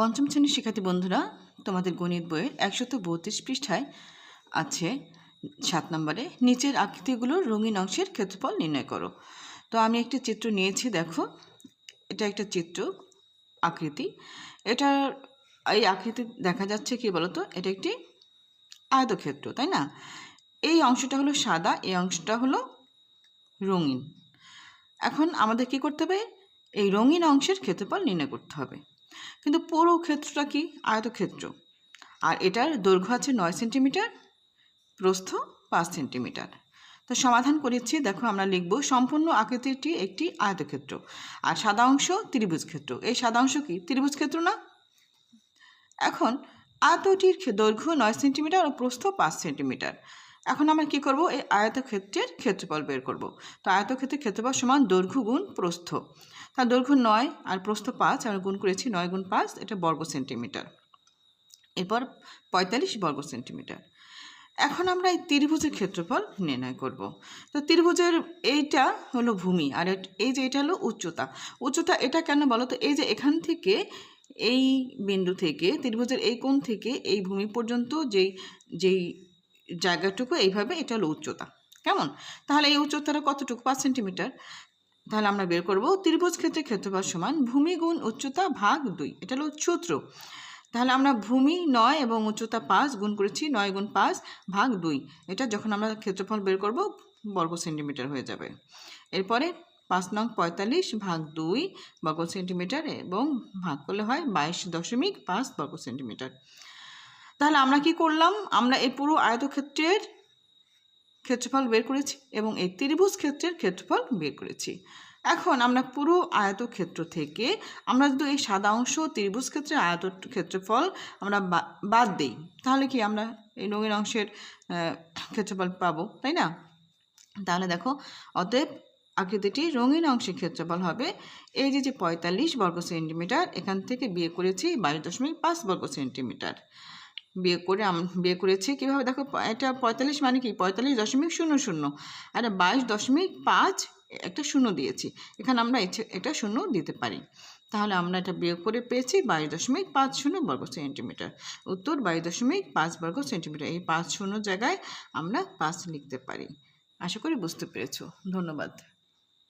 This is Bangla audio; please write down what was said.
পঞ্চম শ্রেণির শিক্ষার্থী বন্ধুরা, তোমাদের গণিত বইয়ের একশত বত্রিশ পৃষ্ঠায় আছে সাত নম্বরে, নিচের আকৃতিগুলোর রঙিন অংশের ক্ষেত্রফল নির্ণয় করো। তো আমি একটি চিত্র নিয়েছি, দেখো। এটা একটা চিত্র আকৃতি। এটার এই আকৃতি দেখা যাচ্ছে কি বলতো? এটা একটি আয়তক্ষেত্র, তাই না? এই অংশটা হলো সাদা, এই অংশটা হলো রঙিন। এখন আমাদের কি করতে হবে? এই রঙিন অংশের ক্ষেত্রফল নির্ণয় করতে হবে। কিন্তু পুরো ক্ষেত্রটা কি? আয়তক্ষেত্র। আর এটার দৈর্ঘ্য আছে নয় সেন্টিমিটার, প্রস্থ পাঁচ সেন্টিমিটার। তো সমাধান করেছি, দেখো আমরা লিখব সম্পূর্ণ আকৃতিটি একটি আয়তক্ষেত্র আর সাদা অংশ ত্রিভুজ ক্ষেত্র। এই সাদা অংশ কি? ত্রিভুজ ক্ষেত্র না? এখন আয়তটির দৈর্ঘ্য নয় সেন্টিমিটার ও প্রস্থ পাঁচ সেন্টিমিটার। এখন আমরা কি করব? এই আয়তক্ষেত্রের ক্ষেত্রফল বের করব। তো আয়তক্ষেত্রের ক্ষেত্রফল সমান দৈর্ঘ্য গুণ প্রস্থ। তার দৈর্ঘ্য নয় আর প্রস্থ পাঁচ, আমরা গুণ করেছি নয় গুণ পাঁচ, এটা বর্গ সেন্টিমিটার। এরপর পঁয়তাল্লিশ বর্গ সেন্টিমিটার। এখন আমরা এই ত্রিভুজের ক্ষেত্রফল নির্ণয় করব। তো ত্রিভুজের এইটা হলো ভূমি, আর এই যে এটা হলো উচ্চতা। উচ্চতা এটা কেন বলো? তো এই যে এখান থেকে এই বিন্দু থেকে, ত্রিভুজের এই কোণ থেকে এই ভূমি পর্যন্ত যেই যেই জায়গাটুকু এইভাবে এটা হলো উচ্চতা। কেমন? তাহলে এই উচ্চতাটা কতটুকু পাঁচ সেন্টিমিটার তাহলে আমরা বের করব ত্রিভুজ ক্ষেত্রে ক্ষেত্রফল সমান ভূমি গুণ উচ্চতা ভাগ দুই। এটা হলো সূত্র। তাহলে আমরা ভূমি নয় এবং উচ্চতা পাঁচ গুণ করেছি নয় গুণ পাঁচ ভাগ দুই। এটা যখন আমরা ক্ষেত্রফল বের করব বর্গ সেন্টিমিটার হয়ে যাবে। এরপরে পাঁচ নং পঁয়তাল্লিশ ভাগ দুই বর্গ সেন্টিমিটার এবং ভাগ করলে হয় বাইশ দশমিক পাঁচ বর্গ সেন্টিমিটার তাহলে আমরা কি করলাম? আমরা এই পুরো আয়তক্ষেত্রের ক্ষেত্রফল বের করেছি এবং এই ত্রিভুজ ক্ষেত্রের ক্ষেত্রফল বের করেছি। এখন আমরা পুরো আয়তক্ষেত্র থেকে আমরা যদি এই সাদা অংশ ত্রিভুজ ক্ষেত্রে আয়ত ক্ষেত্রফল আমরা বাদ দিই, তাহলে কি আমরা এই রঙিন অংশের ক্ষেত্রফল পাবো, তাই না? তাহলে দেখো, অতএব আকৃতিটি রঙিন অংশের ক্ষেত্রফল হবে এই যে যে পঁয়তাল্লিশ বর্গ সেন্টিমিটার, এখান থেকে বিয়ে করেছি বাইশ দশমিক পাঁচ বর্গ সেন্টিমিটার। বিয়ে করে বিয়ে করেছি। কীভাবে? দেখো এটা পঁয়তাল্লিশ মানে কি? পঁয়তাল্লিশ দশমিক শূন্য শূন্য। আর বাইশ দশমিক পাঁচ একটা শূন্য দিয়েছি। এখানে আমরা এটা শূন্য দিতে পারি। তাহলে আমরা এটা বিয়োগ করে পেয়েছি বাইশ দশমিক পাঁচ শূন্য বর্গ সেন্টিমিটার। উত্তর, বাইশ দশমিক পাঁচ বর্গ সেন্টিমিটার। এই পাঁচ শূন্য জায়গায় আমরা পাঁচ লিখতে পারি। আশা করি বুঝতে পেরেছ। ধন্যবাদ।